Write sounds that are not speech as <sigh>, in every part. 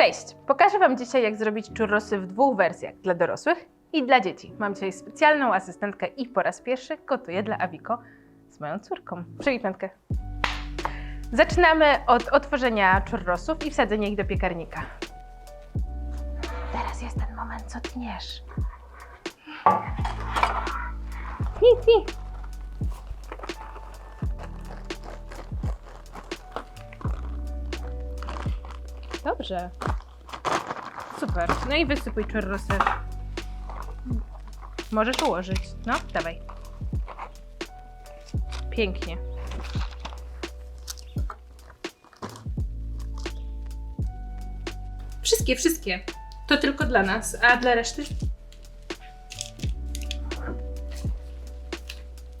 Cześć! Pokażę Wam dzisiaj, jak zrobić churrosy w dwóch wersjach, dla dorosłych i dla dzieci. Mam dzisiaj specjalną asystentkę i po raz pierwszy gotuję dla Awiko z moją córką. Przywit piątkę. Zaczynamy od otworzenia churrosów i wsadzenia ich do piekarnika. Teraz jest ten moment, co tniesz. Tnij, tnij. Dobrze. Super. No i wysypuj churrosy. Możesz ułożyć. No, dawaj. Pięknie. Wszystkie, wszystkie. To tylko dla nas, a dla reszty?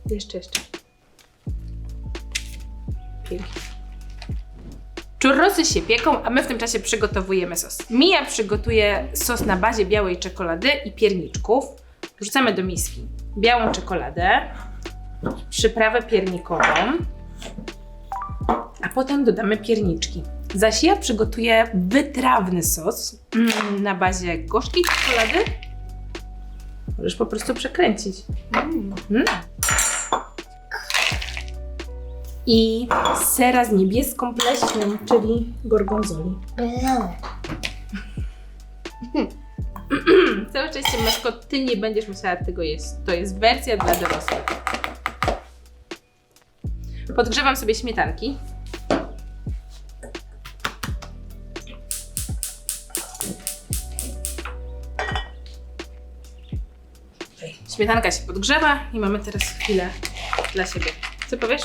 Jeszcze, jeszcze. Pięknie. Churrosy się pieką, a my w tym czasie przygotowujemy sos. Mija przygotuje sos na bazie białej czekolady i pierniczków. Wrzucamy do miski białą czekoladę, przyprawę piernikową, a potem dodamy pierniczki. Zaś ja przygotuję wytrawny sos mm, na bazie gorzkiej czekolady. Możesz po prostu przekręcić. Mm. I sera z niebieską pleśnią, czyli gorgonzoli. <laughs> Całe szczęście, Meszko, ty nie będziesz musiała tego jeść. To jest wersja dla dorosłych. Podgrzewam sobie śmietanki. Śmietanka się podgrzewa i mamy teraz chwilę dla siebie. Co powiesz?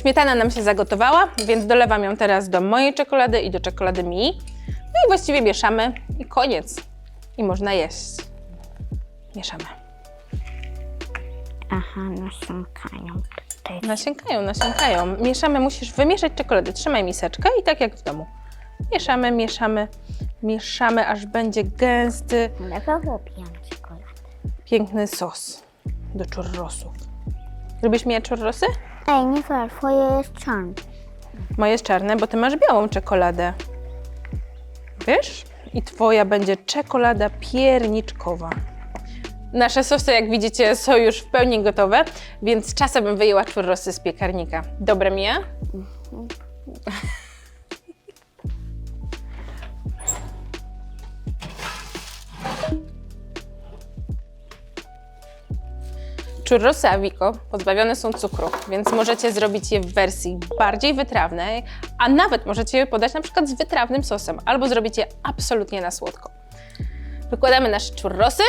Śmietana nam się zagotowała, więc dolewam ją teraz do mojej czekolady i do czekolady mi. No i właściwie mieszamy i koniec. I można jeść. Mieszamy. Aha, nasiąkają tutaj. Nasiąkają, nasiąkają. Mieszamy, musisz wymieszać czekoladę. Trzymaj miseczkę i tak jak w domu. Mieszamy, mieszamy, mieszamy, aż będzie gęsty, Mleko wypijam czekoladę. piękny sos do churrosów. Lubisz mieć churrosy? Ej, nie fair, twoje jest czarne. Moje jest czarne, bo ty masz białą czekoladę. Wiesz? I twoja będzie czekolada pierniczkowa. Nasze sosy, jak widzicie, są już w pełni gotowe, więc czasem bym wyjęła churrosy z piekarnika. Dobre, Mia? <laughs> Churrosy Avico pozbawione są cukru, więc możecie zrobić je w wersji bardziej wytrawnej, a nawet możecie je podać na przykład z wytrawnym sosem, albo zrobić je absolutnie na słodko. Wykładamy nasze churrosy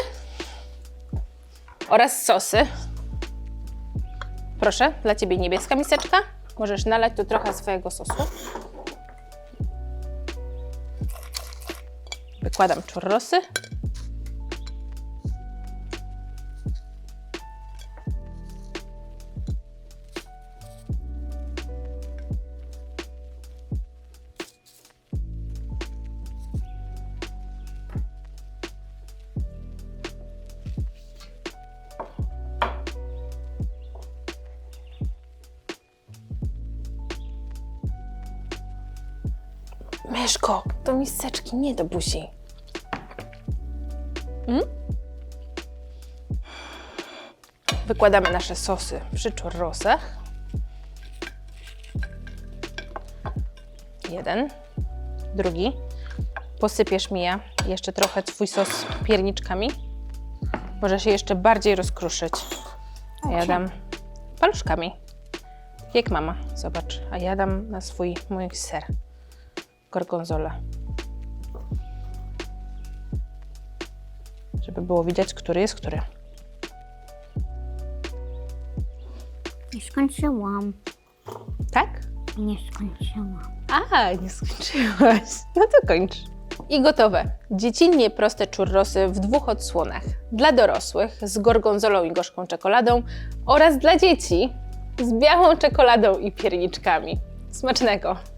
oraz sosy. Proszę, dla Ciebie niebieska miseczka. Możesz nalać tu trochę swojego sosu. Wykładam churrosy. Myszko, do miseczki, nie do buzi. Mm? Wykładamy nasze sosy przy churrosach. Jeden, drugi. Posypiesz Mija jeszcze trochę twój sos pierniczkami. Może się jeszcze bardziej rozkruszyć. A ja dam paluszkami. Jak mama, zobacz. A ja dam na swój mój ser gorgonzola. Żeby było widać, który jest który. Nie skończyłam. Tak? Nie skończyłam. A, nie skończyłaś. No to kończ. I gotowe. Dziecinnie proste churrosy w dwóch odsłonach. Dla dorosłych z gorgonzolą i gorzką czekoladą oraz dla dzieci z białą czekoladą i pierniczkami. Smacznego!